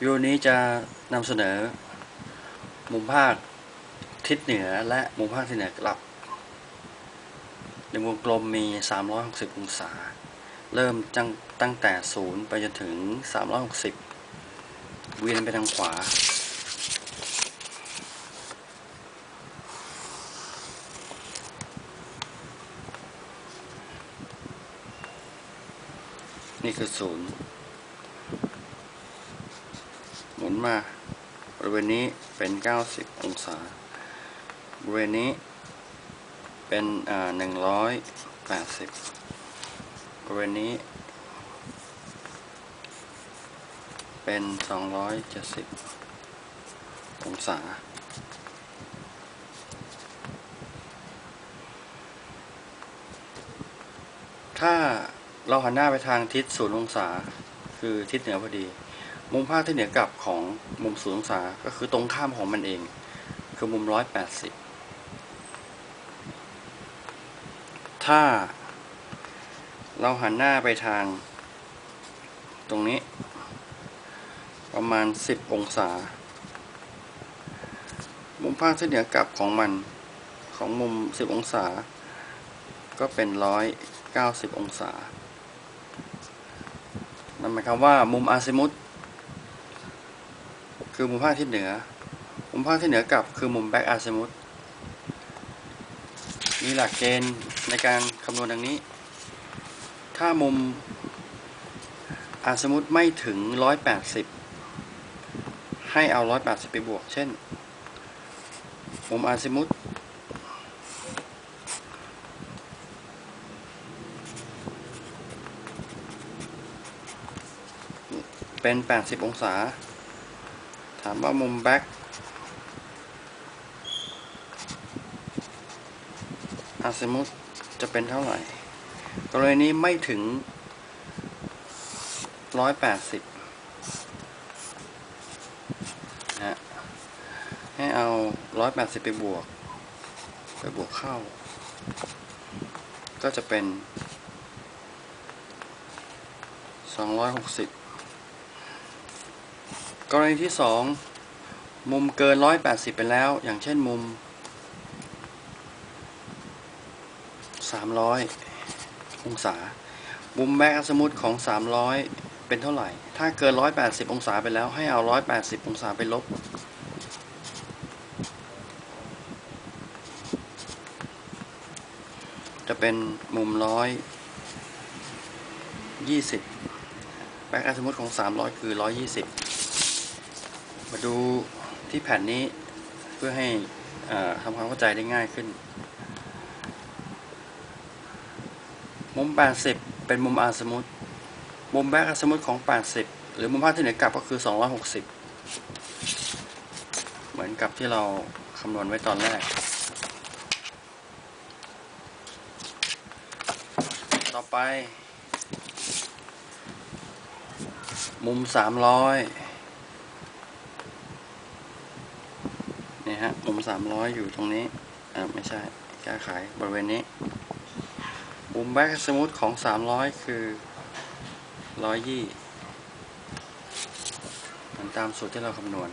วิวนี้จะนำเสนอ มุมภาคทิศเหนือและมุมภาคทิศเหนือกลับ ในวงกลมมี 360 องศา เริ่มตั้งตั้งแต่ศูนย์ไปจนถึง 360 เวียนไปทางขวา นี่คือศูนย์ มุนมาบริเวณนี้เป็น 90 องศา บริเวณนี้เป็นอ่า180บริเวณนี้ เป็น270องศาถ้าเราหันหน้าไปทางทิศศูนย์องศา คือทิศเหนือพอดี มุมภาคที่เหนือกลับของมุมศูนย์องศาก็คือตรงข้ามของมันเอง คือมุม180ถ้าเราหันหน้าไปทาง ตรงนี้ ประมาณ 10 องศา มุมภาคที่เหนือกลับของมันของมุม 10 องศา ก็เป็น 190 องศา นั่นหมายความว่ามุมอาซิมุต คือมุมภาคที่เหนือ มุมภาคที่เหนือกับคือมุมแบ็กอาซิมุตมีหลักเกณฑ์ในการคำนวณดังนี้ ถ้ามุมอาซิมุตไม่ถึง 180 ให้เอา 180 ไปบวก เช่น มุมอาซิมุตเป็น 80 องศา ถามว่ามุมแบ็กอาซิมุตจะเป็นเท่าไหร่กรณีนี้ไม่ถึง 180นะฮะให้เอา 180 ไปบวก ไปบวกเข้า ก็จะเป็น 260 กรณีที่ 2 มุมเกิน 180 ไปแล้ว อย่างเช่นมุม 300 องศา มุมแบ็กสมุติของ 300 เป็นเท่าไหร่ ถ้าเกิน 180 องศาไปแล้วให้เอา 180 องศาไปลบ จะเป็นมุม 120แบ็กสมุติของ 300 คือ 120 มาดูที่แผ่นนี้เพื่อให้ทำความเข้าใจได้ง่ายขึ้น มุม 80 เป็นมุมอาสมุตมุมแบกอาสมุตของ 80 หรือมุมภาคที่เหนือกลับก็คือ 260 เหมือนกับที่เราคำนวณไว้ตอนแรก ต่อไป มุม 300 นี่ฮะมุม300อยู่ตรงนี้อ่าไม่ใช่แก้ไขบริเวณนี้มุมแบ็กสมูทของ300คือ120มันตามสูตรที่เราคำนวณ